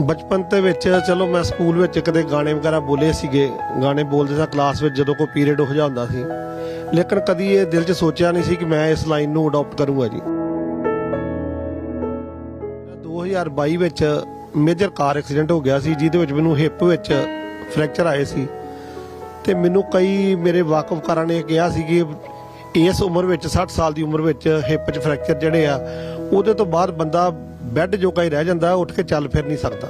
ਬਚਪਨ ਦੇ ਵਿੱਚ, ਚਲੋ ਮੈਂ ਸਕੂਲ ਵਿੱਚ ਕਦੇ ਗਾਣੇ ਵਗੈਰਾ ਬੋਲੇ ਸੀਗੇ। ਗਾਣੇ ਬੋਲਦੇ ਸਾਂ ਕਲਾਸ ਵਿੱਚ ਜਦੋਂ ਕੋਈ ਪੀਰੀਅਡ ਹੋ ਜਾਂਦਾ ਸੀ। ਲੇਕਿਨ ਕਦੀ ਇਹ ਦਿਲ 'ਚ ਸੋਚਿਆ ਨਹੀਂ ਸੀ ਕਿ ਮੈਂ ਇਸ ਲਾਈਨ ਨੂੰ ਅਡਾਪਟ ਕਰੂੰਗਾ ਜੀ। 2022 ਵਿੱਚ ਮੇਜਰ ਕਾਰ ਐਕਸੀਡੈਂਟ ਹੋ ਗਿਆ ਸੀ, ਜਿਹਦੇ ਵਿੱਚ ਮੈਨੂੰ ਹਿੱਪ ਵਿੱਚ ਫ੍ਰੈਕਚਰ ਆਏ ਸੀ। ਤੇ ਮੈਨੂੰ ਕਈ ਮੇਰੇ ਵਾਕਫਕਾਰਾਂ ਨੇ ਕਿਹਾ ਸੀ ਕਿ ਇਸ ਉਮਰ ਵਿੱਚ 60 ਸਾਲ ਦੀ ਉਮਰ ਵਿੱਚ ਹਿੱਪ 'ਚ ਫ੍ਰੈਕਚਰ ਜਿਹੜੇ ਆ, ਉਹਦੇ ਤੋਂ ਬਾਅਦ ਬੰਦਾ ਬੈੱਡ ਜੋਗਾ ਹੀ ਰਹਿ ਜਾਂਦਾ, ਉੱਠ ਕੇ ਚੱਲ ਫਿਰ ਨਹੀਂ ਸਕਦਾ।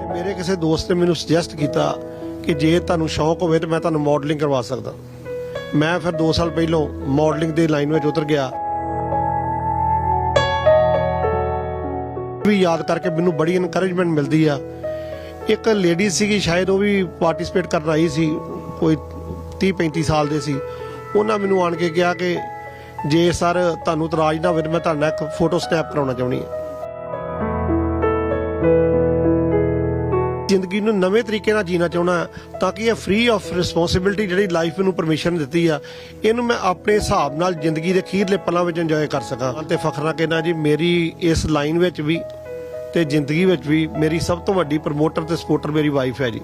ਤੇ ਮੇਰੇ ਕਿਸੇ ਦੋਸਤ ਨੇ ਮੈਨੂੰ ਸੁਜੈਸਟ ਕੀਤਾ ਕਿ ਜੇ ਤੁਹਾਨੂੰ ਸ਼ੌਕ ਹੋਵੇ ਤਾਂ ਮੈਂ ਤੁਹਾਨੂੰ ਮਾਡਲਿੰਗ ਕਰਵਾ ਸਕਦਾ। ਮੈਂ ਫਿਰ 2 ਸਾਲ ਪਹਿਲਾਂ ਮਾਡਲਿੰਗ ਦੀ ਲਾਈਨ ਵਿੱਚ ਉਤਰ ਗਿਆ। ਵੀ ਯਾਦ ਕਰਕੇ ਮੈਨੂੰ ਬੜੀ ਇਨਕਰੇਜਮੈਂਟ ਮਿਲਦੀ ਆ। ਇੱਕ ਲੇਡੀ ਸੀਗੀ, ਸ਼ਾਇਦ ਉਹ ਵੀ ਪਾਰਟਿਸਿਪੇਟ ਕਰਨ ਆਈ ਸੀ, ਕੋਈ 30 35 ਸਾਲ ਦੇ ਸੀ। ਉਹਨਾਂ ਮੈਨੂੰ ਆਣ ਕੇ ਕਿਹਾ ਕਿ ਜੇ ਸਰ ਤੁਹਾਨੂੰ ਇਤਰਾਜ਼ ਨਾ ਹੋਵੇ ਤਾਂ ਮੈਂ ਤੁਹਾਡੇ ਨਾਲ ਇੱਕ ਫੋਟੋ ਸਟੈਪ ਕਰਾਉਣਾ ਚਾਹੁੰਦੀ ਹਾਂ। ਜ਼ਿੰਦਗੀ ਨੂੰ ਨਵੇਂ ਤਰੀਕੇ ਨਾਲ ਜੀਣਾ ਚਾਹੁੰਦਾ ਤਾਂ ਕਿ ਇਹ ਫ੍ਰੀ ਆਫ ਰਿਸਪੌਂਸਿਬਿਲਟੀ ਜਿਹੜੀ ਲਾਈਫ ਨੂੰ ਪਰਮਿਸ਼ਨ ਦਿੱਤੀ ਆ, ਇਹਨੂੰ ਮੈਂ ਆਪਣੇ ਹਿਸਾਬ ਨਾਲ ਜ਼ਿੰਦਗੀ ਦੇ ਅਖੀਰਲੇ ਪਲਾਂ ਵਿੱਚ ਇੰਜੋਏ ਕਰ ਸਕਾਂ। ਤੇ ਫਖਰ ਨਾਲ ਕਹਿਣਾ ਜੀ, ਮੇਰੀ ਇਸ ਲਾਈਨ ਵਿੱਚ ਵੀ ਤੇ ਜ਼ਿੰਦਗੀ ਵਿੱਚ ਵੀ ਮੇਰੀ ਸਭ ਤੋਂ ਵੱਡੀ ਪ੍ਰਮੋਟਰ ਤੇ ਸਪੋਰਟਰ ਮੇਰੀ ਵਾਈਫ ਹੈ ਜੀ।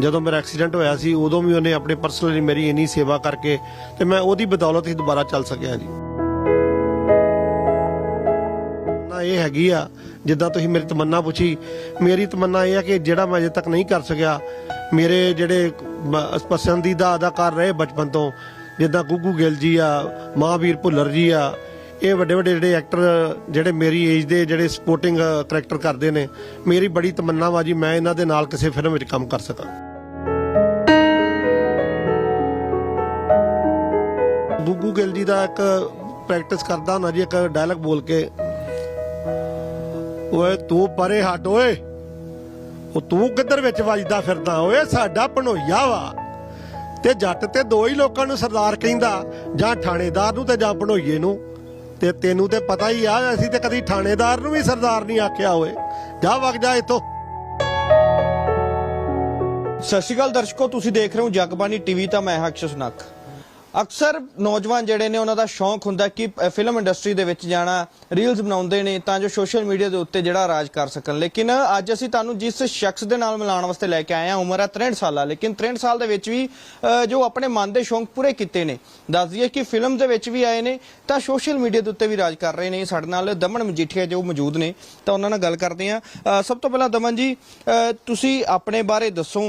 ਜਦੋਂ ਮੇਰਾ ਐਕਸੀਡੈਂਟ ਹੋਇਆ ਸੀ, ਉਦੋਂ ਵੀ ਉਹਨੇ ਆਪਣੇ ਪਰਸਨਲੀ ਮੇਰੀ ਇੰਨੀ ਸੇਵਾ ਕਰਕੇ ਤੇ ਮੈਂ ਉਹਦੀ ਬਦੌਲਤ ਹੀ ਦੁਬਾਰਾ ਚੱਲ ਸਕਿਆ ਜੀ। ਤਮੰਨਾ ਇਹ ਹੈਗੀ ਆ, ਜਿੱਦਾਂ ਤੁਸੀਂ ਮੇਰੀ ਤਮੰਨਾ ਪੁੱਛੀ, ਮੇਰੀ ਤਮੰਨਾ ਇਹ ਆ ਕਿ ਜਿਹੜਾ ਮੈਂ ਅਜੇ ਤੱਕ ਨਹੀਂ ਕਰ ਸਕਿਆ, ਮੇਰੇ ਜਿਹੜੇ ਪਸੰਦੀਦਾ ਅਦਾਕਾਰ ਰਹੇ ਬਚਪਨ ਤੋਂ, ਜਿੱਦਾਂ ਗੁੱਗੂ ਗਿੱਲ ਜੀ ਆ, ਮਹਾਵੀਰ ਭੁੱਲਰ ਜੀ ਆ ਇਹ ਵੱਡੇ ਵੱਡੇ ਜਿਹੜੇ ਐਕਟਰ ਜਿਹੜੇ ਮੇਰੀ ਏਜ ਦੇ ਜਿਹੜੇ ਸਪੋਰਟਿੰਗ ਕਰੈਕਟਰ ਕਰਦੇ ਨੇ, ਮੇਰੀ ਬੜੀ ਤਮੰਨਾ ਵਾ ਜੀ, ਮੈਂ ਇਹਨਾਂ ਦੇ ਨਾਲ ਕਿਸੇ ਫਿਲਮ ਵਿੱਚ ਕੰਮ ਕਰ ਸਕਾਂ। ਗੁੱਗੂ ਗਿੱਲ ਜੀ ਦਾ ਇੱਕ ਪ੍ਰੈਕਟਿਸ ਕਰਦਾ ਹੁੰਦਾ ਜੀ, ਇੱਕ ਡਾਇਲੌਗ ਬੋਲ ਕੇ। ਓਏ, ਤੂੰ ਪਰੇ ਹਟ ਓਏ। ਉਹ ਤੂੰ ਕਿੱਧਰ ਵਿੱਚ ਵੱਜਦਾ ਫਿਰਦਾ? ਓਏ, ਸਾਡਾ ਭਣੋਈਆ ਵਾ। ਤੇ ਜੱਟ ਤੇ ਦੋ ਹੀ ਲੋਕਾਂ ਨੂੰ ਸਰਦਾਰ ਕਹਿੰਦਾ, ਜਾਂ ਥਾਣੇਦਾਰ ਨੂੰ ਤੇ ਜਾਂ ਭਣੋਈਏ ਨੂੰ। ਤੇ ਤੈਨੂੰ ਤੇ ਪਤਾ ਹੀ ਆ, ਅਸੀਂ ਤੇ ਕਦੀ ਥਾਣੇਦਾਰ ਨੂੰ ਵੀ ਸਰਦਾਰ ਨਹੀਂ ਆਖਿਆ ਓਏ ਜਾ ਵਗ ਜਾ ਇੱਥੋਂ। ਸਤਿ ਸ਼੍ਰੀ ਅਕਾਲ ਦਰਸ਼ਕੋ, ਤੁਸੀਂ ਦੇਖ ਰਹੇ ਹੋ ਜਗਬਾਣੀ ਟੀਵੀ, ਤਾਂ ਮੈਂ ਹਾਂ ਅਕਸ਼ਰ ਸੁਨੱਖ। ਅਕਸਰ ਨੌਜਵਾਨ ਜਿਹੜੇ ਨੇ ਉਹਨਾਂ ਦਾ ਸ਼ੌਂਕ ਹੁੰਦਾ ਕਿ ਫਿਲਮ ਇੰਡਸਟਰੀ ਦੇ ਵਿੱਚ ਜਾਣਾ ਰੀਲਸ ਬਣਾਉਂਦੇ ਨੇ ਤਾਂ ਜੋ ਸੋਸ਼ਲ ਮੀਡੀਆ ਦੇ ਉੱਤੇ ਜਿਹੜਾ ਰਾਜ ਕਰ ਸਕਣ। ਲੇਕਿਨ ਅੱਜ ਅਸੀਂ ਤੁਹਾਨੂੰ ਜਿਸ ਸ਼ਖਸ ਦੇ ਨਾਲ ਮਿਲਾਉਣ ਵਾਸਤੇ ਲੈ ਕੇ ਆਏ ਹਾਂ, ਉਮਰ ਹੈ 63 ਸਾਲਾ, ਲੇਕਿਨ 63 ਸਾਲ ਦੇ ਵਿੱਚ ਵੀ ਜੋ ਆਪਣੇ ਮਨ ਦੇ ਸ਼ੌਂਕ ਪੂਰੇ ਕੀਤੇ ਨੇ। ਦੱਸ ਦਈਏ ਕਿ ਫਿਲਮ ਦੇ ਵਿੱਚ ਵੀ ਆਏ ਨੇ, ਤਾਂ ਸੋਸ਼ਲ ਮੀਡੀਆ ਦੇ ਉੱਤੇ ਵੀ ਰਾਜ ਕਰ ਰਹੇ ਨੇ। ਸਾਡੇ ਨਾਲ ਦਮਨ ਮਜੀਠੀਆ ਜੋ ਮੌਜੂਦ ਨੇ, ਤਾਂ ਉਹਨਾਂ ਨਾਲ ਗੱਲ ਕਰਦੇ ਹਾਂ। ਸਭ ਤੋਂ ਪਹਿਲਾਂ ਦਮਨ ਜੀ ਤੁਸੀਂ ਆਪਣੇ ਬਾਰੇ ਦੱਸੋ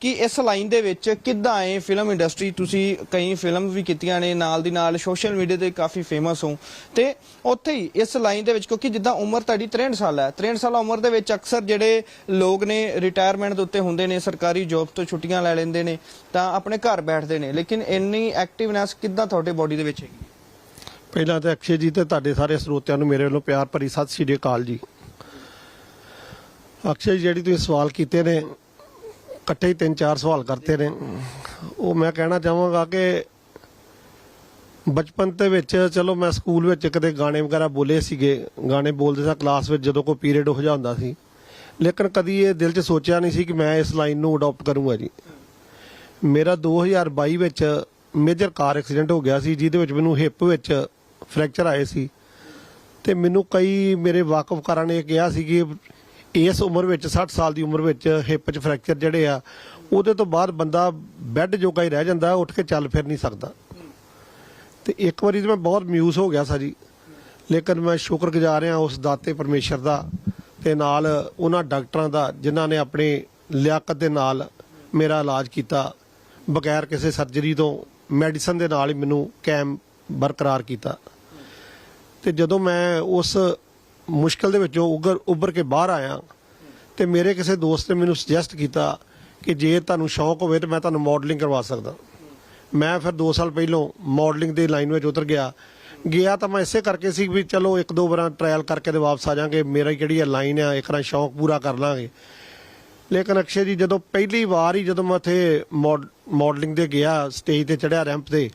ਕਿ ਇਸ ਲਾਈਨ ਦੇ ਵਿੱਚ ਕਿੱਦਾਂ ਆਏ ਫਿਲਮ ਇੰਡਸਟਰੀ? ਤੁਸੀਂ ਕਈ ਫਿਲਮ ਵੀ ਕੀਤੀਆਂ ਨੇ, ਨਾਲ ਦੀ ਨਾਲ ਸੋਸ਼ਲ ਮੀਡੀਆ ਤੇ ਕਾਫੀ ਫੇਮਸ ਹੋ। ਤੇ ਉੱਥੇ ਹੀ ਇਸ ਲਾਈਨ ਦੇ ਵਿੱਚ, ਕਿਉਂਕਿ ਜਿੱਦਾਂ ਉਮਰ ਤੁਹਾਡੀ 63 ਸਾਲ ਹੈ 63 ਸਾਲ ਉਮਰ ਦੇ ਵਿੱਚ ਅਕਸਰ ਜਿਹੜੇ ਲੋਕ ਨੇ ਰਿਟਾਇਰਮੈਂਟ ਦੇ ਉੱਤੇ ਹੁੰਦੇ ਨੇ, ਸਰਕਾਰੀ ਜੌਬ ਤੋਂ ਛੁੱਟੀਆਂ ਲੈ ਲੈਂਦੇ ਨੇ, ਤਾਂ ਆਪਣੇ ਘਰ ਬੈਠਦੇ ਨੇ। ਲੇਕਿਨ ਇੰਨੀ ਐਕਟਿਵਨੈਸ ਕਿੱਦਾਂ ਤੁਹਾਡੇ ਬਾਡੀ ਦੇ ਵਿੱਚ ਹੈਗੀ? ਪਹਿਲਾਂ ਤਾਂ ਅਕਸ਼ੇ ਜੀ ਤੇ ਤੁਹਾਡੇ ਸਾਰੇ ਸਰੋਤਿਆਂ ਨੂੰ ਮੇਰੇ ਵੱਲੋਂ ਪਿਆਰ ਭਰੀ ਸਤਿ ਸ਼੍ਰੀ ਅਕਾਲ ਜੀ। ਅਕਸ਼ੇ ਜਿਹੜੀ ਤੁਸੀਂ ਸਵਾਲ ਕੀਤੇ ਨੇ, ਇਕੱਠੇ ਹੀ ਤਿੰਨ ਚਾਰ ਸਵਾਲ ਕਰਤੇ ਨੇ। ਉਹ ਮੈਂ ਕਹਿਣਾ ਚਾਹਾਂਗਾ ਕਿ ਬਚਪਨ ਦੇ ਵਿੱਚ, ਚਲੋ ਮੈਂ ਸਕੂਲ ਵਿੱਚ ਕਦੇ ਗਾਣੇ ਵਗੈਰਾ ਬੋਲੇ ਸੀਗੇ। ਗਾਣੇ ਬੋਲਦੇ ਸਾਂ ਕਲਾਸ ਵਿੱਚ ਜਦੋਂ ਕੋਈ ਪੀਰੀਅਡ ਹੋ ਜਾਂਦਾ ਸੀ। ਲੇਕਿਨ ਕਦੀ ਇਹ ਦਿਲ 'ਚ ਸੋਚਿਆ ਨਹੀਂ ਸੀ ਕਿ ਮੈਂ ਇਸ ਲਾਈਨ ਨੂੰ ਅਡਾਪਟ ਕਰੂੰਗਾ ਜੀ। ਮੇਰਾ 2022 ਵਿੱਚ ਮੇਜਰ ਕਾਰ ਐਕਸੀਡੈਂਟ ਹੋ ਗਿਆ ਸੀ, ਜਿਹਦੇ ਵਿੱਚ ਮੈਨੂੰ ਹਿੱਪ ਵਿੱਚ ਫ੍ਰੈਕਚਰ ਆਏ ਸੀ। ਤੇ ਮੈਨੂੰ ਕਈ ਮੇਰੇ ਵਾਕਫਕਾਰਾਂ ਨੇ ਕਿਹਾ ਸੀ ਕਿ ਇਸ ਉਮਰ ਵਿੱਚ 60 ਸਾਲ ਦੀ ਉਮਰ ਵਿੱਚ ਹਿੱਪ 'ਚ ਫ੍ਰੈਕਚਰ ਜਿਹੜੇ ਆ, ਉਹਦੇ ਤੋਂ ਬਾਅਦ ਬੰਦਾ ਬੈੱਡ ਜੋਗਾ ਹੀ ਰਹਿ ਜਾਂਦਾ, ਉੱਠ ਕੇ ਚੱਲ ਫਿਰ ਨਹੀਂ ਸਕਦਾ। ਤੇ ਇੱਕ ਵਾਰੀ ਤਾਂ ਮੈਂ ਬਹੁਤ ਮਿਊਸ ਹੋ ਗਿਆ ਸਾਂ ਜੀ ਲੇਕਿਨ ਮੈਂ ਸ਼ੁਕਰਗੁਜ਼ਾਰ ਹਾਂ ਉਸ ਦਾਤੇ ਪਰਮੇਸ਼ਰ ਦਾ ਤੇ ਨਾਲ ਉਹਨਾਂ ਡਾਕਟਰਾਂ ਦਾ ਜਿਨ੍ਹਾਂ ਨੇ ਆਪਣੇ ਲਿਆਕਤ ਦੇ ਨਾਲ ਮੇਰਾ ਇਲਾਜ ਕੀਤਾ, ਬਗੈਰ ਕਿਸੇ ਸਰਜਰੀ ਤੋਂ ਮੈਡੀਸਨ ਦੇ ਨਾਲ ਹੀ ਮੈਨੂੰ ਕੈਮ ਬਰਕਰਾਰ ਕੀਤਾ। ਤੇ ਜਦੋਂ ਮੈਂ ਉਸ ਮੁਸ਼ਕਲ ਦੇ ਵਿੱਚੋਂ ਉਗਰ, ਉੱਭਰ ਕੇ ਬਾਹਰ ਆਇਆ ਤੇ ਮੇਰੇ ਕਿਸੇ ਦੋਸਤ ਨੇ ਮੈਨੂੰ ਸੁਜੈਸਟ ਕੀਤਾ ਕਿ ਜੇ ਤੁਹਾਨੂੰ ਸ਼ੌਂਕ ਹੋਵੇ ਤਾਂ ਮੈਂ ਤੁਹਾਨੂੰ ਮਾਡਲਿੰਗ ਕਰਵਾ ਸਕਦਾ। ਮੈਂ ਫਿਰ 2 ਸਾਲ ਪਹਿਲਾਂ ਮਾਡਲਿੰਗ ਦੇ ਲਾਈਨ ਵਿੱਚ ਉਤਰ ਗਿਆ। ਗਿਆ ਤਾਂ ਮੈਂ ਇਸੇ ਕਰਕੇ ਸੀ ਵੀ ਚਲੋ ਇੱਕ ਦੋ ਵਾਰਾਂ ਟ੍ਰਾਇਲ ਕਰਕੇ ਤੇ ਵਾਪਸ ਆ ਜਾਾਂਗੇ ਮੇਰਾ ਜਿਹੜੀ ਲਾਈਨ ਆ, ਇੱਕ ਵਾਰ ਸ਼ੌਂਕ ਪੂਰਾ ਕਰ ਲਾਂਗੇ। ਲੇਕਿਨ ਅਕਸ਼ੇ ਜੀ, ਜਦੋਂ ਪਹਿਲੀ ਵਾਰ ਹੀ ਜਦੋਂ ਮੈਂ ਉੱਥੇ ਮਾਡਲਿੰਗ ਦੇ ਗਿਆ ਸਟੇਜ ਤੇ ਚੜਿਆ ਰੈਂਪ ਤੇ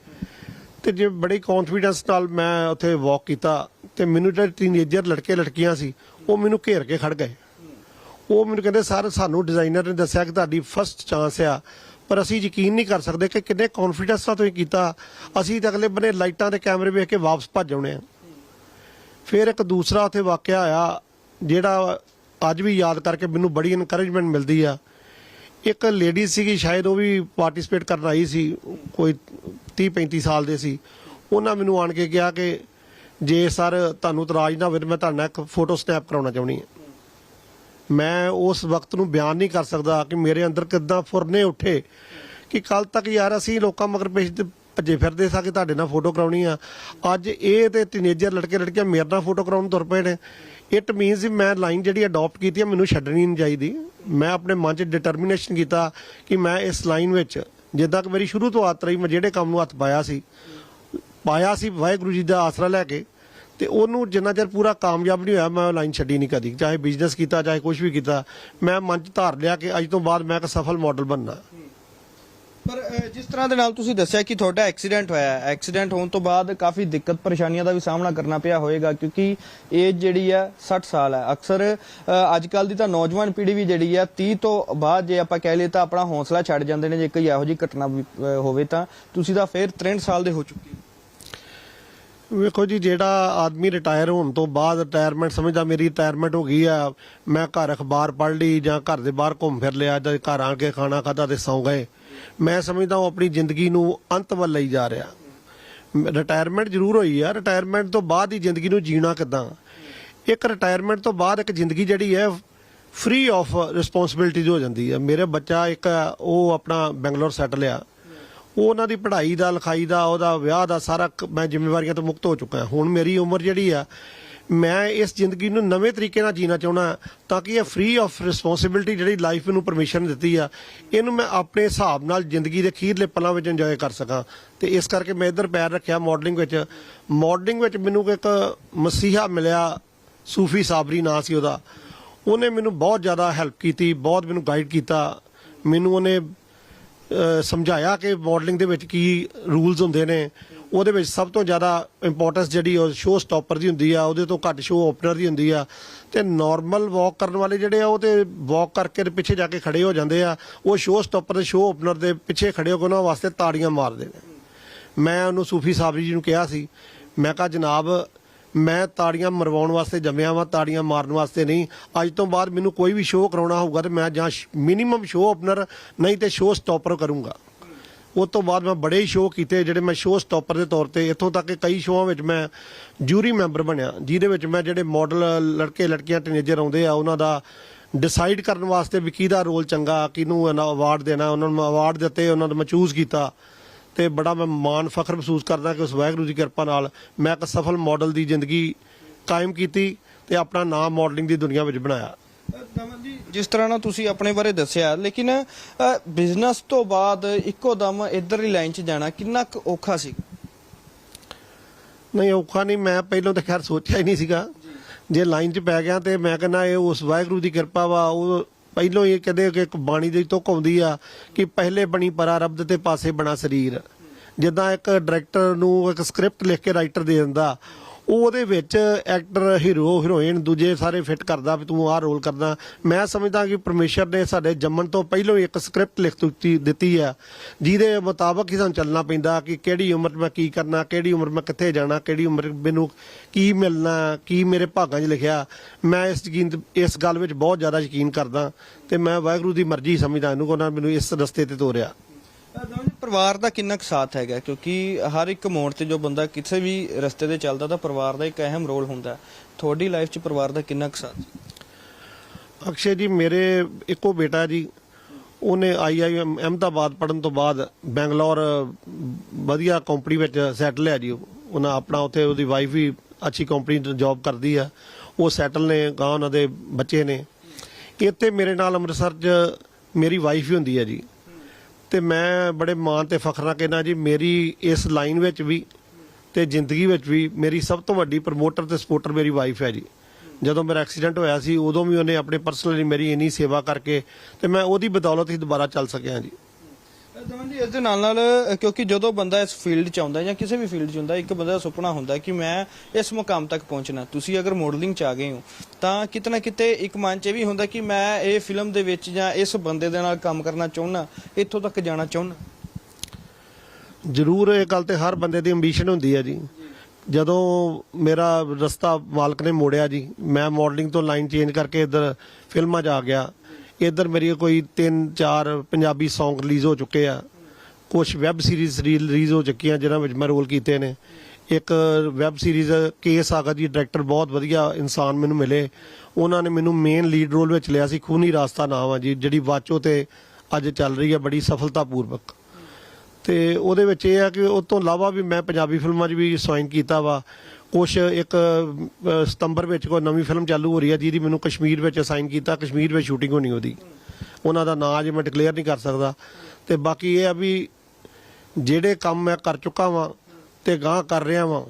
ਤੇ ਜੇ ਬੜੀ ਕੌਨਫੀਡੈਂਸ ਨਾਲ ਮੈਂ ਉੱਥੇ ਵਾਕ ਕੀਤਾ ਤੇ ਮੈਨੂੰ ਜਿਹੜੇ ਟੀਨੇਜਰ ਲੜਕੇ ਲੜਕੀਆਂ ਸੀ, ਉਹ ਮੈਨੂੰ ਘੇਰ ਕੇ ਖੜ ਗਏ। ਉਹ ਮੈਨੂੰ ਕਹਿੰਦੇ, ਸਰ, ਸਾਨੂੰ ਡਿਜ਼ਾਈਨਰ ਨੇ ਦੱਸਿਆ ਕਿ ਤੁਹਾਡੀ ਫਸਟ ਚਾਂਸ ਆ। ਪਰ ਅਸੀਂ ਯਕੀਨ ਨਹੀਂ ਕਰ ਸਕਦੇ ਕਿ ਕਿੰਨੇ ਕੌਨਫੀਡੈਂਸ ਨਾਲ ਤੁਸੀਂ ਕੀਤਾ। ਅਸੀਂ ਤਾਂ ਅਗਲੇ ਬੰਨੇ ਲਾਈਟਾਂ ਤੇ ਕੈਮਰੇ ਵੇਖ ਕੇ ਵਾਪਸ ਭੱਜ ਆਉਣੇ ਆ। ਫਿਰ ਇੱਕ ਦੂਸਰਾ ਉੱਥੇ ਵਾਕਿਆ ਆਇਆ ਜਿਹੜਾ ਅੱਜ ਵੀ ਯਾਦ ਕਰਕੇ ਮੈਨੂੰ ਬੜੀ ਇਨਕਰੇਜਮੈਂਟ ਮਿਲਦੀ ਆ। ਇੱਕ ਲੇਡੀ ਸੀਗੀ, ਸ਼ਾਇਦ ਉਹ ਵੀ ਪਾਰਟਿਸਿਪੇਟ ਕਰਨ ਆਈ ਸੀ, ਕੋਈ 30 35 ਸਾਲ ਦੇ ਸੀ। ਉਹਨਾਂ ਮੈਨੂੰ ਆਣ ਕੇ ਕਿਹਾ ਕਿ ਜੇ ਸਰ ਤੁਹਾਨੂੰ ਇਤਰਾਜ਼ ਨਾ ਹੋਵੇ ਮੈਂ ਤੁਹਾਡਾ ਇੱਕ ਫੋਟੋ ਸਨੈਪ ਕਰਾਉਣਾ ਚਾਹੁੰਦੀ ਹਾਂ। ਮੈਂ ਉਸ ਵਕਤ ਨੂੰ ਬਿਆਨ ਨਹੀਂ ਕਰ ਸਕਦਾ ਕਿ ਮੇਰੇ ਅੰਦਰ ਕਿੱਦਾਂ ਫੁਰਨੇ ਉੱਠੇ ਕਿ ਕੱਲ ਤੱਕ ਯਾਰ ਅਸੀਂ ਲੋਕਾਂ ਮਗਰ ਪੇਸ਼ ਭੱਜੇ ਫਿਰਦੇ ਸਾਂ ਕਿ ਤੁਹਾਡੇ ਨਾਲ ਫੋਟੋ ਕਰਾਉਣੀ ਆ। ਅੱਜ ਇਹ ਤੇ ਟੀਨੇਜਰ ਲੜਕੇ ਲੜਕੀਆਂ ਮੇਰੇ ਨਾਲ ਫੋਟੋ ਕਰਾਉਣ ਤੁਰ ਪਏ ਨੇ। ਇਟ ਮੀਨਸ ਵੀ ਮੈਂ ਲਾਈਨ ਜਿਹੜੀ ਅਡਾਪਟ ਕੀਤੀ ਹੈ ਮੈਨੂੰ ਛੱਡਣੀ ਨਹੀਂ ਚਾਹੀਦੀ। ਮੈਂ ਆਪਣੇ ਮਨ 'ਚ ਡਿਟਰਮੀਨੇਸ਼ਨ ਕੀਤਾ ਕਿ ਮੈਂ ਇਸ ਲਾਈਨ ਵਿੱਚ ਜਿੱਦਾਂ ਕਿ ਮੇਰੀ ਸ਼ੁਰੂ ਤੋਂ ਆਤ ਰਹੀ ਮੈਂ ਜਿਹੜੇ ਕੰਮ ਨੂੰ ਹੱਥ ਪਾਇਆ ਸੀ ਪਾਇਆ ਸੀ ਵਾਹਿਗੁਰੂ ਜੀ ਦਾ ਆਸਰਾ ਲੈ ਕੇ ਤੇ ਉਹਨੂੰ ਜਿੰਨਾ ਚਿਰ ਪੂਰਾ ਕਾਮਯਾਬ ਨਹੀਂ ਹੋਇਆ ਮੈਂ ਲਾਈਨ ਛੱਡੀ ਨਹੀਂ ਕਦੀ। ਚਾਹੇ ਬਿਜ਼ਨਸ ਕੀਤਾ ਚਾਹੇ ਕੁਝ ਵੀ ਕੀਤਾ ਮੈਂ ਮਨ 'ਚ ਧਾਰ ਲਿਆ ਕਿ ਅੱਜ ਤੋਂ ਬਾਅਦ ਮੈਂ ਇੱਕ ਸਫਲ ਮਾਡਲ ਬਣਨਾ। ਪਰ ਅ, ਜਿਸ ਤਰ੍ਹਾਂ ਦੇ ਨਾਲ ਤੁਸੀਂ ਦੱਸਿਆ ਕਿ ਤੁਹਾਡਾ ਐਕਸੀਡੈਂਟ ਹੋਇਆ ਐਕਸੀਡੈਂਟ ਹੋਣ ਤੋਂ ਬਾਅਦ ਕਾਫੀ ਦਿੱਕਤ ਪਰੇਸ਼ਾਨੀਆਂ ਦਾ ਵੀ ਸਾਹਮਣਾ ਕਰਨਾ ਪਿਆ ਹੋਵੇਗਾ ਕਿਉਂਕਿ ਏਜ ਜਿਹੜੀ ਹੈ 60 ਸਾਲ ਹੈ ਅਕਸਰ ਅ, ਅੱਜ ਕੱਲ ਦੀ ਤਾਂ ਨੌਜਵਾਨ ਪੀੜ੍ਹੀ ਵੀ ਜਿਹੜੀ ਹੈ 30 ਤੋਂ ਬਾਅਦ ਜੇ ਆਪਾਂ ਕਹਿ ਲਈਏ ਤਾਂ ਆਪਣਾ ਹੌਸਲਾ ਛੱਡ ਜਾਂਦੇ ਨੇ ਜੇ ਕੋਈ ਇਹੋ ਜਿਹੀ ਘਟਨਾ ਵੀ, ਅ, ਹੋਵੇ ਤਾਂ। ਤੁਸੀਂ ਤਾਂ ਫਿਰ 63 ਸਾਲ ਦੇ ਹੋ ਚੁੱਕੇ ਹੋ। ਵੇਖੋ ਜੀ, ਜਿਹੜਾ ਆਦਮੀ ਰਿਟਾਇਰ ਹੋਣ ਤੋਂ ਬਾਅਦ ਰਿਟਾਇਰਮੈਂਟ ਸਮਝਦਾ ਮੇਰੀ ਰਿਟਾਇਰਮੈਂਟ ਹੋ ਗਈ ਆ, ਮੈਂ ਘਰ ਅਖਬਾਰ ਪੜ੍ਹ ਲਈ ਜਾਂ ਘਰ ਦੇ ਬਾਹਰ ਘੁੰਮ ਫਿਰ ਲਿਆ ਜਾਂ ਘਰ ਆ ਕੇ ਖਾਣਾ ਖਾਦਾ ਤੇ ਸੌਂ ਗਏ, ਮੈਂ ਸਮਝਦਾ ਉਹ ਆਪਣੀ ਜ਼ਿੰਦਗੀ ਨੂੰ ਅੰਤ ਵੱਲ ਲਈ ਜਾ ਰਿਹਾ। ਰਿਟਾਇਰਮੈਂਟ ਜ਼ਰੂਰ ਹੋਈ ਆ ਰਿਟਾਇਰਮੈਂਟ ਤੋਂ ਬਾਅਦ ਹੀ ਜ਼ਿੰਦਗੀ ਨੂੰ ਜੀਣਾ ਕਿਦਾਂ? ਇੱਕ ਰਿਟਾਇਰਮੈਂਟ ਤੋਂ ਬਾਅਦ ਇੱਕ ਜ਼ਿੰਦਗੀ ਜਿਹੜੀ ਹੈ ਫ੍ਰੀ ਆਫ ਰਿਸਪੌਂਸਿਬਿਲਟੀਜ਼ ਹੋ ਜਾਂਦੀ ਹੈ ਮੇਰੇ ਬੱਚਾ ਇੱਕ, ਉਹ ਆਪਣਾ ਬੈਂਗਲੌਰ ਸੈਟਲ ਆ। ਉਹ ਉਹਨਾਂ ਦੀ ਪੜ੍ਹਾਈ ਦਾ, ਲਿਖਾਈ ਦਾ, ਉਹਦਾ ਵਿਆਹ ਦਾ ਸਾਰਾ ਮੈਂ ਜ਼ਿੰਮੇਵਾਰੀਆਂ ਤੋਂ ਮੁਕਤ ਹੋ ਚੁੱਕਾ ਹੁਣ ਮੇਰੀ ਉਮਰ ਜਿਹੜੀ ਆ, ਮੈਂ ਇਸ ਜ਼ਿੰਦਗੀ ਨੂੰ ਨਵੇਂ ਤਰੀਕੇ ਨਾਲ ਜੀਣਾ ਚਾਹੁੰਦਾ ਤਾਂ ਕਿ ਇਹ ਫ੍ਰੀ ਆਫ ਰਿਸਪੌਂਸਿਬਿਲਟੀ ਜਿਹੜੀ ਲਾਈਫ ਨੂੰ ਪਰਮਿਸ਼ਨ ਦਿੱਤੀ ਆ, ਇਹਨੂੰ ਮੈਂ ਆਪਣੇ ਹਿਸਾਬ ਨਾਲ ਜ਼ਿੰਦਗੀ ਦੇ ਅਖੀਰਲੇ ਪਲਾਂ ਵਿੱਚ ਇੰਜੋਏ ਕਰ ਸਕਾਂ। ਤੇ ਇਸ ਕਰਕੇ ਮੈਂ ਇੱਧਰ ਪੈਰ ਰੱਖਿਆ ਮਾਡਲਿੰਗ ਵਿੱਚ। ਮਾਡਲਿੰਗ ਵਿੱਚ ਮੈਨੂੰ ਇੱਕ ਮਸੀਹਾ ਮਿਲਿਆ, ਸੂਫੀ ਸਾਬਰੀ ਨਾਂ ਸੀ ਉਹਦਾ। ਉਹਨੇ ਮੈਨੂੰ ਬਹੁਤ ਜ਼ਿਆਦਾ ਹੈਲਪ ਕੀਤੀ, ਬਹੁਤ ਮੈਨੂੰ ਗਾਈਡ ਕੀਤਾ। ਮੈਨੂੰ ਉਹਨੇ ਸਮਝਾਇਆ ਕਿ ਮਾਡਲਿੰਗ ਦੇ ਵਿੱਚ ਕੀ ਰੂਲਸ ਹੁੰਦੇ ਨੇ। ਉਹਦੇ ਵਿੱਚ ਸਭ ਤੋਂ ਜ਼ਿਆਦਾ ਇੰਪੋਰਟੈਂਸ ਜਿਹੜੀ ਉਹ ਸ਼ੋਅ ਸਟਾਪਰ ਦੀ ਹੁੰਦੀ ਆ, ਉਹਦੇ ਤੋਂ ਘੱਟ ਸ਼ੋਅ ਓਪਨਰ ਦੀ ਹੁੰਦੀ ਆ। ਤੇ ਨਾਰਮਲ ਵਾਕ ਕਰਨ ਵਾਲੇ ਜਿਹੜੇ ਆ, ਉਹ ਤੇ ਵਾਕ ਕਰਕੇ ਤੇ ਪਿੱਛੇ ਜਾ ਕੇ ਖੜੇ ਹੋ ਜਾਂਦੇ ਆ। ਉਹ ਸ਼ੋਅ ਸਟਾਪਰ ਤੇ ਸ਼ੋਅ ਓਪਨਰ ਦੇ ਪਿੱਛੇ ਖੜੇ ਹੋ ਕੇ ਉਹਨਾਂ ਵਾਸਤੇ ਤਾੜੀਆਂ ਮਾਰਦੇ ਨੇ। ਮੈਂ ਉਹਨੂੰ ਸੂਫੀ ਸਾਬਰੀ ਜੀ ਨੂੰ ਕਿਹਾ ਸੀ, ਮੈਂ ਕਿਹਾ ਜਨਾਬ ਮੈਂ ਤਾੜੀਆਂ ਮਰਵਾਉਣ ਵਾਸਤੇ ਜੰਮਿਆ ਵਾਂ, ਤਾੜੀਆਂ ਮਾਰਨ ਵਾਸਤੇ ਨਹੀਂ। ਅੱਜ ਤੋਂ ਬਾਅਦ ਮੈਨੂੰ ਕੋਈ ਵੀ ਸ਼ੋਅ ਕਰਾਉਣਾ ਹੋਊਗਾ ਤੇ ਮੈਂ ਜਾਂ ਮਿਨੀਮਮ ਸ਼ੋਅ ਓਪਨਰ ਨਹੀਂ ਤੇ ਸ਼ੋਅ ਸਟਾਪਰ ਕਰੂੰਗਾ। ਉਸ ਤੋਂ ਬਾਅਦ ਮੈਂ ਬੜੇ ਹੀ ਸ਼ੋਅ ਕੀਤੇ ਜਿਹੜੇ ਮੈਂ ਸ਼ੋਅ ਸਟਾਪਰ ਦੇ ਤੌਰ ਤੇ ਇੱਥੋਂ ਤੱਕ ਕਿ ਕਈ ਸ਼ੋਆਂ ਵਿੱਚ ਮੈਂ ਜੂਰੀ ਮੈਂਬਰ ਬਣਿਆ, ਜਿਹਦੇ ਵਿੱਚ ਮੈਂ ਜਿਹੜੇ ਮਾਡਲ ਲੜਕੇ, ਲੜਕੀਆਂ ਟੀਨੇਜਰ ਆਉਂਦੇ ਆ, ਉਹਨਾਂ ਦਾ ਡਿਸਾਈਡ ਕਰਨ ਵਾਸਤੇ ਵੀ ਕਿਹਦਾ ਰੋਲ ਚੰਗਾ, ਕਿਹਨੂੰ ਅਵਾਰਡ ਦੇਣਾ, ਉਹਨਾਂ ਨੂੰ ਅਵਾਰਡ ਦਿੱਤੇ, ਉਹਨਾਂ ਨੂੰ ਮੈਂ ਚੂਜ਼ ਕੀਤਾ। ਤੇ ਬੜਾ ਮੈਂ ਮਾਣ ਫਖਰ ਮਹਿਸੂਸ ਕਰਦਾ ਕਿ ਉਸ ਵਾਹਿਗੁਰੂ ਦੀ ਕਿਰਪਾ ਨਾਲ ਮੈਂ ਇੱਕ ਸਫਲ ਮਾਡਲ ਦੀ ਜ਼ਿੰਦਗੀ ਕਾਇਮ ਕੀਤੀ ਤੇ ਆਪਣਾ ਨਾਮ ਮਾਡਲਿੰਗ ਦੀ ਦੁਨੀਆ ਵਿੱਚ ਬਣਾਇਆ। ਦਮਨ ਜੀ ਜਿਸ ਤਰ੍ਹਾਂ ਨਾਲ ਤੁਸੀਂ ਆਪਣੇ ਬਾਰੇ ਦੱਸਿਆ ਲੇਕਿਨ ਬਿਜ਼ਨਸ ਤੋਂ ਬਾਅਦ ਇੱਕੋ ਦਮ ਇਧਰਲੀ ਲਾਈਨ 'ਚ ਜਾਣਾ ਕਿੰਨਾ ਕੁ ਔਖਾ ਸੀ? ਨਹੀਂ ਔਖਾ ਨਹੀਂ ਮੈਂ ਪਹਿਲਾਂ ਤਾਂ ਖੈਰ ਸੋਚਿਆ ਹੀ ਨਹੀਂ ਸੀਗਾ। ਜੇ। ਲਾਈਨ 'ਚ ਪੈ ਗਿਆ ਤੇ ਮੈਂ ਕਹਿੰਦਾ ਇਹ ਉਸ ਵਾਹਿਗੁਰੂ ਦੀ ਕਿਰਪਾ ਵਾ ਉਹ ਪਹਿਲੋਂ ਇਹ ਕਹਿੰਦੇ ਕਿ ਇੱਕ ਬਾਣੀ ਦੀ ਤੁਕ ਆਉਂਦੀ ਆ ਕਿ ਪਹਿਲੇ ਬਣੀ ਪਰਾ ਰੱਬ ਤੇ ਪਾਸੇ ਬਣਾ ਸਰੀਰ। ਜਿੱਦਾਂ ਇੱਕ ਡਾਇਰੈਕਟਰ ਨੂੰ ਇੱਕ ਸਕ੍ਰਿਪਟ ਲਿਖ ਕੇ ਰਾਈਟਰ ਦੇ ਦਿੰਦਾ ਉਹ ਉਹਦੇ ਵਿੱਚ ਐਕਟਰ ਹੀਰੋ ਹੀਰੋਇਨ ਦੂਜੇ ਸਾਰੇ ਫਿੱਟ ਕਰਦਾ ਵੀ ਤੂੰ ਆਹ ਰੋਲ ਕਰਦਾ। ਮੈਂ ਸਮਝਦਾ ਕਿ ਪਰਮੇਸ਼ਰ ਨੇ ਸਾਡੇ ਜੰਮਣ ਤੋਂ ਪਹਿਲਾਂ ਹੀ ਇੱਕ ਸਕ੍ਰਿਪਟ ਲਿਖ ਦਿੱਤੀ ਦਿੱਤੀ ਆ, ਜਿਹਦੇ ਮੁਤਾਬਕ ਹੀ ਸਾਨੂੰ ਚੱਲਣਾ ਪੈਂਦਾ ਕਿ ਕਿਹੜੀ ਉਮਰ 'ਚ ਮੈਂ ਕੀ ਕਰਨਾ, ਕਿਹੜੀ ਉਮਰ ਮੈਂ ਕਿੱਥੇ ਜਾਣਾ, ਕਿਹੜੀ ਉਮਰ ਮੈਨੂੰ ਕੀ ਮਿਲਣਾ, ਕੀ ਮੇਰੇ ਭਾਗਾਂ 'ਚ ਲਿਖਿਆ। ਮੈਂ ਇਸ ਯਕੀਨ, ਇਸ ਗੱਲ ਵਿੱਚ ਬਹੁਤ ਜ਼ਿਆਦਾ ਯਕੀਨ ਕਰਦਾ ਤੇ ਮੈਂ ਵਾਹਿਗੁਰੂ ਦੀ ਮਰਜ਼ੀ ਸਮਝਦਾ, ਇਹਨੂੰ ਕਿ ਉਹਨਾਂ ਮੈਨੂੰ ਇਸ ਰਸਤੇ ਤੇ ਤੋਰਿਆ। ਪਰਿਵਾਰ ਦਾ ਕਿੰਨਾ ਕੁ ਸਾਥ ਹੈਗਾ? ਕਿਉਂਕਿ ਹਰ ਇੱਕ ਮੋੜ ਤੇ ਜੋ ਬੰਦਾ ਕਿਸੇ ਵੀ ਰਸਤੇ ਤੇ ਚੱਲਦਾ, ਤਾਂ ਪਰਿਵਾਰ ਦਾ ਇੱਕ ਅਹਿਮ ਰੋਲ ਹੁੰਦਾ ਤੁਹਾਡੀ ਲਾਈਫ 'ਚ ਪਰਿਵਾਰ ਦਾ ਕਿੰਨਾ ਕੁ ਸਾਥ? ਅਕਸ਼ੇ ਜੀ, ਮੇਰੇ ਇੱਕੋ ਬੇਟਾ ਜੀ, ਉਹਨੇ ਆਈਆਈਐਮ ਅਹਿਮਦਾਬਾਦ ਪੜਨ ਤੋਂ ਬਾਅਦ ਬੈਂਗਲੌਰ, ਵਧੀਆ ਕੰਪਨੀ ਵਿੱਚ ਸੈਟਲ ਹੈ ਜੀ ਉਹਨਾਂ ਆਪਣਾ ਉੱਥੇ ਉਹਦੀ ਵਾਈਫ ਵੀ ਅੱਛੀ ਕੰਪਨੀ 'ਚ ਜੌਬ ਕਰਦੀ ਆ। ਉਹ ਸੈਟਲ ਨੇ ਗਾਂ ਉਹਨਾਂ ਦੇ ਬੱਚੇ ਨੇ। ਇੱਥੇ ਮੇਰੇ ਨਾਲ ਅੰਮ੍ਰਿਤਸਰ 'ਚ ਮੇਰੀ ਵਾਈਫ ਹੀ ਹੁੰਦੀ ਹੈ ਜੀ। ਤੇ ਮੈਂ ਬੜੇ ਮਾਣ ਤੇ ਫਖਰ ਨਾਲ ਕਹਿੰਦਾ ਜੀ, ਮੇਰੀ ਇਸ ਲਾਈਨ ਵਿੱਚ ਵੀ ਤੇ ਜ਼ਿੰਦਗੀ ਵਿੱਚ ਵੀ ਮੇਰੀ ਸਭ ਤੋਂ ਵੱਡੀ ਪ੍ਰਮੋਟਰ ਤੇ ਸਪੋਰਟਰ ਮੇਰੀ ਵਾਈਫ ਹੈ ਜੀ। ਜਦੋਂ ਮੇਰਾ ਐਕਸੀਡੈਂਟ ਹੋਇਆ ਸੀ, ਉਦੋਂ ਵੀ ਉਹਨੇ ਆਪਣੇ ਪਰਸਨਲੀ ਮੇਰੀ ਇੰਨੀ ਸੇਵਾ ਕਰਕੇ ਤੇ ਮੈਂ ਉਹਦੀ ਬਦੌਲਤ ਹੀ ਦੁਬਾਰਾ ਚੱਲ ਸਕਿਆ ਜੀ। ਦਮਨ ਜੀ, ਇਸ ਦੇ ਨਾਲ ਨਾਲ ਕਿਉਂਕਿ ਜਦੋਂ ਬੰਦਾ ਇਸ ਫੀਲਡ 'ਚ ਆਉਂਦਾ ਜਾਂ ਕਿਸੇ ਵੀ ਫੀਲਡ 'ਚ ਹੁੰਦਾ ਇੱਕ ਬੰਦੇ ਦਾ ਸੁਪਨਾ ਹੁੰਦਾ ਕਿ ਮੈਂ ਇਸ ਮੁਕਾਮ ਤੱਕ ਪਹੁੰਚਣਾ ਤੁਸੀਂ ਅਗਰ ਮਾਡਲਿੰਗ 'ਚ ਆ ਗਏ ਹੋ, ਤਾਂ ਕਿਤੇ ਕਿਤੇ ਇੱਕ ਮਨ 'ਚ ਇਹ ਵੀ ਹੁੰਦਾ ਕਿ ਮੈਂ ਇਹ ਫਿਲਮ ਦੇ ਵਿੱਚ ਜਾਂ ਇਸ ਬੰਦੇ ਦੇ ਨਾਲ ਕੰਮ ਕਰਨਾ ਚਾਹੁੰਦਾ, ਇੱਥੋਂ ਤੱਕ ਜਾਣਾ ਚਾਹੁੰਦਾ। ਜ਼ਰੂਰ, ਇਹ ਗੱਲ ਤੇ ਹਰ ਬੰਦੇ ਦੀ ਅੰਬੀਸ਼ਨ ਹੁੰਦੀ ਹੈ ਜੀ। ਜਦੋਂ ਮੇਰਾ ਰਸਤਾ ਮਾਲਕ ਨੇ ਮੋੜਿਆ ਜੀ, ਮੈਂ ਮਾਡਲਿੰਗ ਤੋਂ ਲਾਈਨ ਚੇਂਜ ਕਰਕੇ ਇੱਧਰ ਫਿਲਮਾਂ 'ਚ ਆ ਗਿਆ ਇੱਧਰ ਮੇਰੀ ਕੋਈ 3-4 ਪੰਜਾਬੀ Song ਰਿਲੀਜ਼ ਹੋ ਚੁੱਕੇ ਆ। ਕੁਝ ਵੈਬ ਸੀਰੀਜ਼ ਰਿਲੀਜ਼ ਹੋ ਚੁੱਕੀਆਂ ਜਿਹਨਾਂ ਵਿੱਚ ਮੈਂ ਰੋਲ ਕੀਤੇ ਨੇ। ਇੱਕ ਵੈਬ ਸੀਰੀਜ਼ ਕੇਸ ਆਗਾ ਜੀ ਡਾਇਰੈਕਟਰ ਬਹੁਤ ਵਧੀਆ ਇਨਸਾਨ ਮੈਨੂੰ ਮਿਲੇ। ਉਹਨਾਂ ਨੇ ਮੈਨੂੰ ਮੇਨ ਲੀਡ ਰੋਲ ਵਿੱਚ ਲਿਆ ਸੀ, ਖੂਨੀ ਰਾਸਤਾ ਨਾਮ ਆ ਜੀ, ਜਿਹੜੀ ਵਾਚੋ ਤੇ ਅੱਜ ਚੱਲ ਰਹੀ ਹੈ ਬੜੀ ਸਫਲਤਾਪੂਰਵਕ। ਤੇ ਉਹਦੇ ਵਿੱਚ ਇਹ ਆ ਕਿ ਉਸ ਤੋਂ ਇਲਾਵਾ ਵੀ ਮੈਂ ਪੰਜਾਬੀ ਫਿਲਮਾਂ 'ਚ ਵੀ ਸਾਈਨ ਕੀਤਾ ਵਾ। ਕੁਛ ਇੱਕ ਸਤੰਬਰ ਵਿੱਚ ਕੋਈ ਨਵੀਂ ਫਿਲਮ ਚਾਲੂ ਹੋ ਰਹੀ ਹੈ, ਜਿਹਦੀ ਮੈਨੂੰ ਕਸ਼ਮੀਰ ਵਿੱਚ ਅਸਾਈਨ ਕੀਤਾ, ਕਸ਼ਮੀਰ ਵਿੱਚ ਸ਼ੂਟਿੰਗ ਹੋਣੀ ਉਹਦੀ। ਉਹਨਾਂ ਦਾ ਨਾਂ ਅਜੇ ਮੈਂ ਡਿਕਲੇਅਰ ਨਹੀਂ ਕਰ ਸਕਦਾ। ਤੇ ਬਾਕੀ ਇਹ ਆ ਵੀ ਜਿਹੜੇ ਕੰਮ ਮੈਂ ਕਰ ਚੁੱਕਾ ਵਾਂ ਤੇ ਗਾਂ ਕਰ ਰਿਹਾ ਵਾਂ,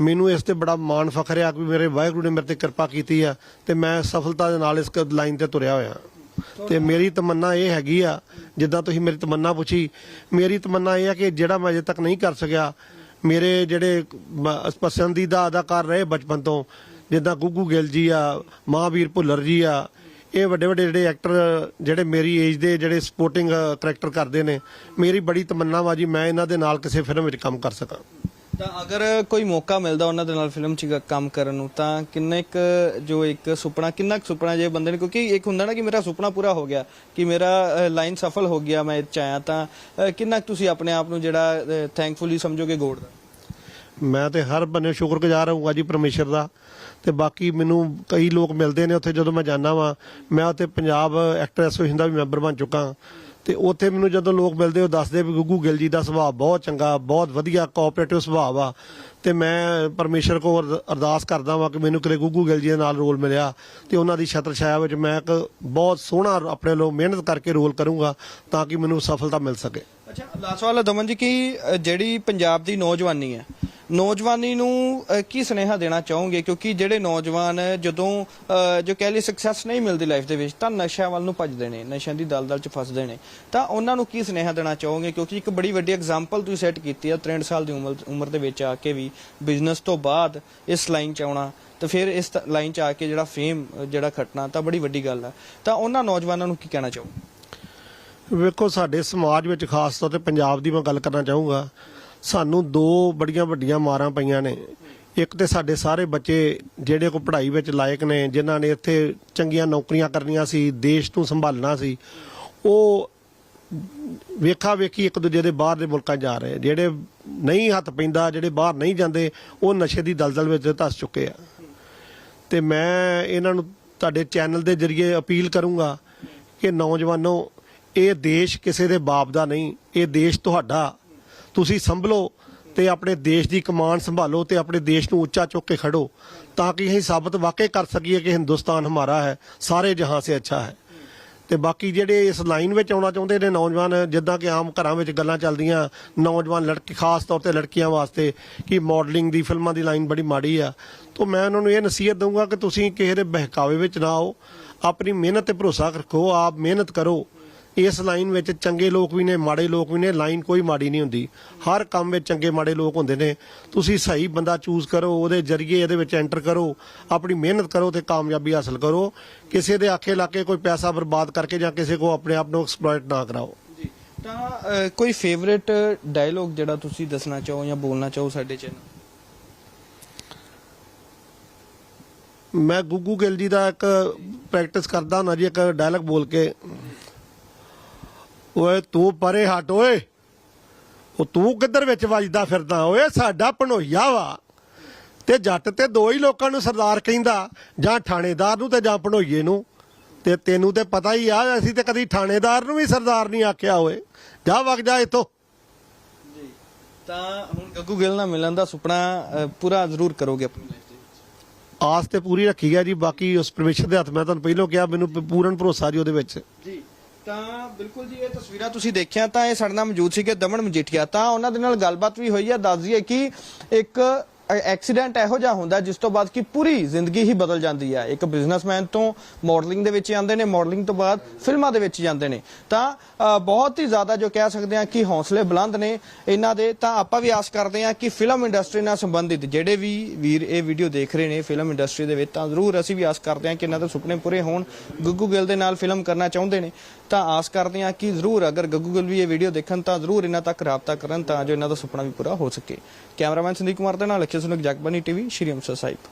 ਮੈਨੂੰ ਇਸ ਤੇ ਬੜਾ ਮਾਣ ਫਖਰ ਆ ਕਿ ਮੇਰੇ ਵਾਹਿਗੁਰੂ ਨੇ ਮੇਰੇ ਤੇ ਕਿਰਪਾ ਕੀਤੀ ਆ ਤੇ ਮੈਂ ਸਫਲਤਾ ਦੇ ਨਾਲ ਇਸ ਲਾਈਨ ਤੇ ਤੁਰਿਆ ਹੋਇਆ। ਤੇ ਮੇਰੀ ਤਮੰਨਾ ਇਹ ਹੈਗੀ ਆ, ਜਿੱਦਾਂ ਤੁਸੀਂ ਮੇਰੀ ਤਮੰਨਾ ਪੁੱਛੀ, ਮੇਰੀ ਤਮੰਨਾ ਇਹ ਆ ਕਿ ਜਿਹੜਾ ਮੈਂ ਅਜੇ ਤੱਕ ਨਹੀਂ ਕਰ ਸਕਿਆ ਮੇਰੇ ਜਿਹੜੇ ਮ- ਪਸੰਦੀਦਾ ਅਦਾਕਾਰ ਰਹੇ ਬਚਪਨ ਤੋਂ, ਜਿੱਦਾਂ ਗੁੱਗੂ ਗਿੱਲ ਜੀ ਆ, ਮਹਾਵੀਰ ਭੁੱਲਰ ਜੀ ਆ, ਇਹ ਵੱਡੇ ਵੱਡੇ ਜਿਹੜੇ ਐਕਟਰ ਜਿਹੜੇ ਮੇਰੀ ਏਜ ਦੇ ਜਿਹੜੇ ਸਪੋਰਟਿੰਗ ਕਰੈਕਟਰ ਕਰਦੇ ਨੇ, ਮੇਰੀ ਬੜੀ ਤਮੰਨਾ ਵਾ ਜੀ, ਮੈਂ ਇਹਨਾਂ ਦੇ ਨਾਲ ਕਿਸੇ ਫਿਲਮ ਵਿੱਚ ਕੰਮ ਕਰ ਸਕਾਂ। ਤਾਂ ਅਗਰ ਕੋਈ ਮੌਕਾ ਮਿਲਦਾ ਉਹਨਾਂ ਦੇ ਨਾਲ ਫਿਲਮ 'ਚ ਕੰਮ ਕਰਨ ਨੂੰ, ਤਾਂ ਕਿੰਨੇ ਕੁ ਜੋ ਇੱਕ ਸੁਪਨਾ, ਕਿੰਨਾ ਕੁ ਸੁਪਨਾ ਜੇ ਬੰਦੇ ਨੇ, ਕਿਉਂਕਿ ਇੱਕ ਹੁੰਦਾ ਨਾ ਕਿ ਮੇਰਾ ਸੁਪਨਾ ਪੂਰਾ ਹੋ ਗਿਆ, ਕਿ ਮੇਰਾ ਲਾਈਨ ਸਫਲ ਹੋ ਗਿਆ, ਮੈਂ ਇਹ ਆਇਆ ਤਾਂ ਕਿੰਨਾ ਕੁ ਤੁਸੀਂ ਆਪਣੇ ਆਪ ਨੂੰ ਜਿਹੜਾ ਥੈਂਕਫੁਲੀ ਸਮਝੋਗੇ ਗੋਡ ਦਾ? ਮੈਂ ਤੇ ਹਰ ਬੰਨੇ ਸ਼ੁਕਰਗੁਜ਼ਾਰ ਹੋਊਗਾ ਜੀ ਪਰਮੇਸ਼ਰ ਦਾ, ਤੇ ਬਾਕੀ ਮੈਨੂੰ ਕਈ ਲੋਕ ਮਿਲਦੇ ਨੇ ਉੱਥੇ ਜਦੋਂ ਮੈਂ ਜਾਂਦਾ ਵਾਂ, ਮੈਂ ਉੱਥੇ ਪੰਜਾਬ ਐਕਟਰ ਐਸੋਸੀਏਸ਼ਨ ਦਾ ਵੀ ਮੈਂਬਰ ਬਣ ਚੁੱਕਾ। ਤੇ ਉੱਥੇ ਮੈਨੂੰ ਜਦੋਂ ਲੋਕ ਮਿਲਦੇ, ਉਹ ਦੱਸਦੇ ਵੀ ਗੁੱਗੂ ਗਿੱਲ ਜੀ ਦਾ ਸੁਭਾਅ ਬਹੁਤ ਚੰਗਾ, ਬਹੁਤ ਵਧੀਆ ਕੋਆਪਰੇਟਿਵ ਸੁਭਾਅ ਆ ਤੇ ਮੈਂ ਪਰਮੇਸ਼ਰ ਕੋਲ ਅਰਦਾਸ ਕਰਦਾ ਵਾਂ ਕਿ ਮੈਨੂੰ ਕਿਤੇ ਗੁੱਗੂ ਗਿੱਲ ਜੀ ਦੇ ਨਾਲ ਰੋਲ ਮਿਲਿਆ ਤੇ ਉਹਨਾਂ ਦੀ ਛਤਰ ਛਾਇਆ ਵਿੱਚ ਮੈਂ ਇੱਕ ਬਹੁਤ ਸੋਹਣਾ ਆਪਣੇ ਲੋਕ ਮਿਹਨਤ ਕਰਕੇ ਰੋਲ ਕਰੂੰਗਾ ਤਾਂ ਕਿ ਮੈਨੂੰ ਸਫਲਤਾ ਮਿਲ ਸਕੇ। ਅੱਛਾ ਲਾਸਟ ਵਾਲਾ ਦਮਨ ਜੀ, ਕਿ ਜਿਹੜੀ ਪੰਜਾਬ ਦੀ ਨੌਜਵਾਨੀ ਹੈ ਨੌਜਵਾਨੀ ਨੂੰ ਅ, ਕੀ ਸੁਨੇਹਾ ਦੇਣਾ ਚਾਹੋਗੇ? ਕਿਉਂਕਿ ਜਿਹੜੇ ਨੌਜਵਾਨ ਜਦੋਂ ਅ, ਜੋ ਕਹਿ ਲਈ ਸਕਸੈਸ ਨਹੀਂ ਮਿਲਦੀ ਲਾਈਫ ਦੇ ਵਿੱਚ ਤਾਂ ਨਸ਼ਿਆਂ ਵੱਲ ਨੂੰ ਭੱਜਦੇ ਨੇ ਨਸ਼ਿਆਂ ਦੀ ਦਲਦਲ 'ਚ ਫਸਦੇ ਨੇ। ਤਾਂ ਉਹਨਾਂ ਨੂੰ ਕੀ ਸੁਨੇਹਾ ਦੇਣਾ ਚਾਹੋਗੇ? ਕਿਉਂਕਿ ਇੱਕ ਬੜੀ ਵੱਡੀ ਐਗਜ਼ਾਮਪਲ ਤੁਸੀਂ ਸੈੱਟ ਕੀਤੀ ਆ 63 ਸਾਲ ਦੀ ਉਮਰ ਉਮਰ ਦੇ ਵਿੱਚ ਆ ਕੇ ਵੀ ਬਿਜ਼ਨਸ ਤੋਂ ਬਾਅਦ ਇਸ ਲਾਈਨ 'ਚ ਆਉਣਾ ਤੇ ਫਿਰ ਇਸ ਲਾਈਨ 'ਚ ਆ ਕੇ ਜਿਹੜਾ ਫੇਮ ਜਿਹੜਾ ਖਟਣਾ ਤਾਂ ਬੜੀ ਵੱਡੀ ਗੱਲ ਆ। ਤਾਂ ਉਹਨਾਂ ਨੌਜਵਾਨਾਂ ਨੂੰ ਕੀ ਕਹਿਣਾ ਚਾਹੋ ਵੇਖੋ ਸਾਡੇ ਸਮਾਜ ਵਿੱਚ ਖਾਸ ਤੌਰ ਤੇ ਪੰਜਾਬ ਦੀ ਮੈਂ ਗੱਲ ਕਰਨਾ ਚਾਹੂੰਗਾ ਸਾਨੂੰ ਦੋ ਬੜੀਆਂ ਵੱਡੀਆਂ ਮਾਰਾਂ ਪਈਆਂ ਨੇ। ਇੱਕ ਤੇ ਸਾਡੇ ਸਾਰੇ ਬੱਚੇ ਜਿਹੜੇ ਕੋ ਪੜ੍ਹਾਈ ਵਿੱਚ ਲਾਇਕ ਨੇ, ਜਿਨ੍ਹਾਂ ਨੇ ਇੱਥੇ ਚੰਗੀਆਂ ਨੌਕਰੀਆਂ ਕਰਨੀਆਂ ਸੀ, ਦੇਸ਼ ਨੂੰ ਸੰਭਾਲਣਾ ਸੀ, ਉਹ ਵੇਖਾ ਵੇਖੀ ਇੱਕ ਦੂਜੇ ਦੇ ਬਾਹਰ ਦੇ ਮੁਲਕਾਂ ਜਾ ਰਹੇ। ਜਿਹੜੇ ਨਹੀਂ ਹੱਥ ਪੈਂਦਾ, ਜਿਹੜੇ ਬਾਹਰ ਨਹੀਂ ਜਾਂਦੇ, ਉਹ ਨਸ਼ੇ ਦੀ ਦਲਦਲ ਵਿੱਚ ਧਸ ਚੁੱਕੇ ਆ। ਤੇ ਮੈਂ ਇਹਨਾਂ ਨੂੰ ਤੁਹਾਡੇ ਚੈਨਲ ਦੇ ਜ਼ਰੀਏ ਅਪੀਲ ਕਰੂੰਗਾ ਕਿ ਨੌਜਵਾਨੋ, ਇਹ ਦੇਸ਼ ਕਿਸੇ ਦੇ ਬਾਪ ਦਾ ਨਹੀਂ, ਇਹ ਦੇਸ਼ ਤੁਹਾਡਾ ਤੁਸੀਂ ਸੰਭਲੋ ਤੇ ਆਪਣੇ ਦੇਸ਼ ਦੀ ਕਮਾਨ ਸੰਭਾਲੋ ਤੇ ਆਪਣੇ ਦੇਸ਼ ਨੂੰ ਉੱਚਾ ਚੁੱਕ ਕੇ ਖੜੋ ਤਾਂ ਕਿ ਅਸੀਂ ਸਾਬਤ ਵਾਕਈ ਕਰ ਸਕੀਏ ਕਿ ਹਿੰਦੁਸਤਾਨ ਹਮਾਰਾ ਹੈ, ਸਾਰੇ ਜਹਾਂ ਸੇ ਅੱਛਾ ਹੈ। ਤੇ ਬਾਕੀ ਜਿਹੜੇ ਇਸ ਲਾਈਨ ਵਿੱਚ ਆਉਣਾ ਚਾਹੁੰਦੇ ਨੇ ਨੌਜਵਾਨ, ਜਿੱਦਾਂ ਕਿ ਆਮ ਘਰਾਂ ਵਿੱਚ ਗੱਲਾਂ ਚੱਲਦੀਆਂ, ਨੌਜਵਾਨ ਲੜਕੀ, ਖਾਸ ਤੌਰ ਤੇ ਲੜਕੀਆਂ ਵਾਸਤੇ ਕਿ ਮਾਡਲਿੰਗ ਦੀ, ਫਿਲਮਾਂ ਦੀ ਲਾਈਨ ਬੜੀ ਮਾੜੀ ਆ। ਤਾਂ ਮੈਂ ਉਹਨਾਂ ਨੂੰ ਇਹ ਨਸੀਹਤ ਦਊਂਗਾ ਕਿ ਤੁਸੀਂ ਕਿਸੇ ਦੇ ਬਹਿਕਾਵੇ ਵਿੱਚ ਨਾ ਆਓ, ਆਪਣੀ ਮਿਹਨਤ ਤੇ ਭਰੋਸਾ ਰੱਖੋ, ਆਪ ਮਿਹਨਤ ਕਰੋ। ਇਸ ਲਾਈਨ ਵਿੱਚ ਚੰਗੇ ਲੋਕ ਵੀ ਨੇ ਮਾੜੇ ਲੋਕ ਵੀ ਨੇ ਲਾਈਨ ਕੋਈ ਮਾੜੀ ਨਹੀਂ ਹੁੰਦੀ। ਹਰ ਕੰਮ ਵਿੱਚ ਚੰਗੇ ਮਾੜੇ ਲੋਕ ਹੁੰਦੇ ਨੇ। ਤੁਸੀਂ ਸਹੀ ਬੰਦਾ ਚੂਜ਼ ਕਰੋ ਉਹਦੇ ਜ਼ਰੀਏ ਇਹਦੇ ਵਿੱਚ ਐਂਟਰ ਕਰੋ ਆਪਣੀ ਮਿਹਨਤ ਕਰੋ ਤੇ ਕਾਮਯਾਬੀ ਹਾਸਲ ਕਰੋ। ਕਿਸੇ ਦੇ ਆਖੇ ਲਾ ਕੇ ਕੋਈ ਪੈਸਾ ਬਰਬਾਦ ਕਰਕੇ ਜਾਂ ਕਿਸੇ ਕੋ ਆਪਣੇ ਆਪ ਨੂੰ ਐਕਸਪਲੋਇਟ ਨਾ ਕਰਾਓ। ਤਾਂ ਕੋਈ ਫੇਵਰਿਟ ਡਾਇਲੋਗ ਜਿਹੜਾ ਤੁਸੀਂ ਦੱਸਣਾ ਚਾਹੋ ਜਾਂ ਬੋਲਣਾ ਚਾਹੋ ਸਾਡੇ ਚੈਨਲ? ਮੈਂ ਗੁੱਗੂ ਗਿੱਲ ਜੀ ਦਾ ਇੱਕ ਪ੍ਰੈਕਟਿਸ ਕਰਦਾ ਹੁੰਦਾ ਜੀ ਇੱਕ ਡਾਇਲੌਗ ਬੋਲ ਕੇ। ਓਏ ਤੂੰ ਪਰੇ ਹਟ ਓਏ। ਉਹ ਤੂੰ ਕਿੱਧਰ ਵਿੱਚ ਵੱਜਦਾ ਫਿਰਦਾ? ਓਏ ਸਾਡਾ ਭਣੋਈਆ ਵਾ। ਤੇ ਜੱਟ ਤੇ ਦੋ ਹੀ ਲੋਕਾਂ ਨੂੰ ਸਰਦਾਰ ਕਹਿੰਦਾ ਜਾਂ ਥਾਣੇਦਾਰ ਨੂੰ ਤੇ ਜਾਂ ਭਣੋਈਏ ਨੂੰ। ਤੇ ਤੈਨੂੰ ਤੇ ਪਤਾ ਹੀ ਆ ਅਸੀਂ ਤੇ ਕਦੀ ਥਾਣੇਦਾਰ ਨੂੰ ਵੀ ਸਰਦਾਰ ਨਹੀਂ ਆਖਿਆ ਓਏ। ਜਾ ਵਗ ਜਾ ਇੱਥੋਂ। ਜੀ। ਤਾਂ ਹੁਣ ਗੱਗੂ ਗਿੱਲ ਨਾਲ ਮਿਲਣ ਦਾ ਸੁਪਨਾ ਪੂਰਾ ਜ਼ਰੂਰ ਕਰੋਗੇ ਆਪਣੀ ਲਾਈਫ ਦੇ ਵਿੱਚ। ਆਸ ਤੇ ਪੂਰੀ ਰੱਖੀ ਗਿਆ ਜੀ ਬਾਕੀ ਉਸ ਪਰਮੇਸ਼ਰ ਦੇ ਹੱਥ ਮੈਂ ਤੁਹਾਨੂੰ ਪਹਿਲਾਂ ਕਿਹਾ ਮੈਨੂੰ ਪੂਰਨ ਭਰੋਸਾ ਜੀ ਉਹਦੇ ਵਿੱਚ। ਜੀ। ਤਾਂ ਬਿਲਕੁਲ ਜੀ, ਇਹ ਤਸਵੀਰਾਂ ਤੁਸੀਂ ਦੇਖਿਆ ਤਾਂ ਇਹ ਸਾਡੇ ਨਾਲ ਮੌਜੂਦ ਸੀਗੇ ਦਮਨ ਮਜੀਠੀਆ। ਤਾਂ ਉਹਨਾਂ ਦੇ ਨਾਲ ਗੱਲਬਾਤ ਵੀ ਹੋਈ ਹੈ ਦੱਸ ਦਈਏ ਕਿ ਇੱਕ ਐਕਸੀਡੈਂਟ ਇਹੋ ਜਿਹਾ ਹੁੰਦਾ ਜਿਸ ਤੋਂ ਬਾਅਦ ਕਿ ਪੂਰੀ ਜ਼ਿੰਦਗੀ ਹੀ ਬਦਲ ਜਾਂਦੀ ਹੈ। ਇੱਕ ਬਿਜ਼ਨਸਮੈਨ ਤੋਂ ਮਾਡਲਿੰਗ ਦੇ ਵਿੱਚ ਜਾਂਦੇ ਨੇ, ਮਾਡਲਿੰਗ ਤੋਂ ਬਾਅਦ ਫਿਲਮਾਂ ਦੇ ਵਿੱਚ ਜਾਂਦੇ ਨੇ। ਤਾਂ ਬਹੁਤ ਹੀ ਜ਼ਿਆਦਾ ਜੋ ਕਹਿ ਸਕਦੇ ਹਾਂ ਕਿ ਹੌਸਲੇ ਬੁਲੰਦ ਨੇ ਇਹਨਾਂ ਦੇ। ਤਾਂ ਆਪਾਂ ਵੀ ਆਸ ਕਰਦੇ ਹਾਂ ਕਿ ਫਿਲਮ ਇੰਡਸਟਰੀ ਨਾਲ ਸੰਬੰਧਿਤ ਜਿਹੜੇ ਵੀ ਵੀਰ ਇਹ ਵੀਡੀਓ ਦੇਖ ਰਹੇ ਨੇ ਫਿਲਮ ਇੰਡਸਟਰੀ ਦੇ ਵਿੱਚ, ਤਾਂ ਜ਼ਰੂਰ ਅਸੀਂ ਵੀ ਆਸ ਕਰਦੇ ਹਾਂ ਕਿ ਇਹਨਾਂ ਦੇ ਸੁਪਨੇ ਪੂਰੇ ਹੋਣ। ਗੁੱਗੂ ਗਿੱਲ ਦੇ ਨਾਲ ਫਿਲਮ ਕਰਨਾ ਚਾਹੁੰਦੇ ਨੇ। ਤਾਂ ਆਸ ਕਰਦੇ ਹਾਂ ਕਿ ਜ਼ਰੂਰ ਅਗਰ ਗੱਗੂ ਗਿੱਲ ਵੀ ਇਹ ਵੀਡੀਓ ਦੇਖਣ ਤਾਂ ਜ਼ਰੂਰ ਇਹਨਾਂ ਤੱਕ ਰਾਬਤਾ ਕਰਨ ਤਾਂ ਜੋ ਇਹਨਾਂ ਦਾ ਸੁਪਨਾ ਵੀ ਪੂਰਾ ਹੋ ਸਕੇ। ਕੈਮਰਾਮੈਨ ਸੰਦੀਪ ਕੁਮਾਰ ਦੇ ਨਾਲ ਅਖਿਲ ਸੁਨਕ ਜਗਬਾਨੀ ਟੀਵੀ, ਸ਼੍ਰੀ ਅੰਮ੍ਰਿਤਸਰ ਸਾਹਿਬ।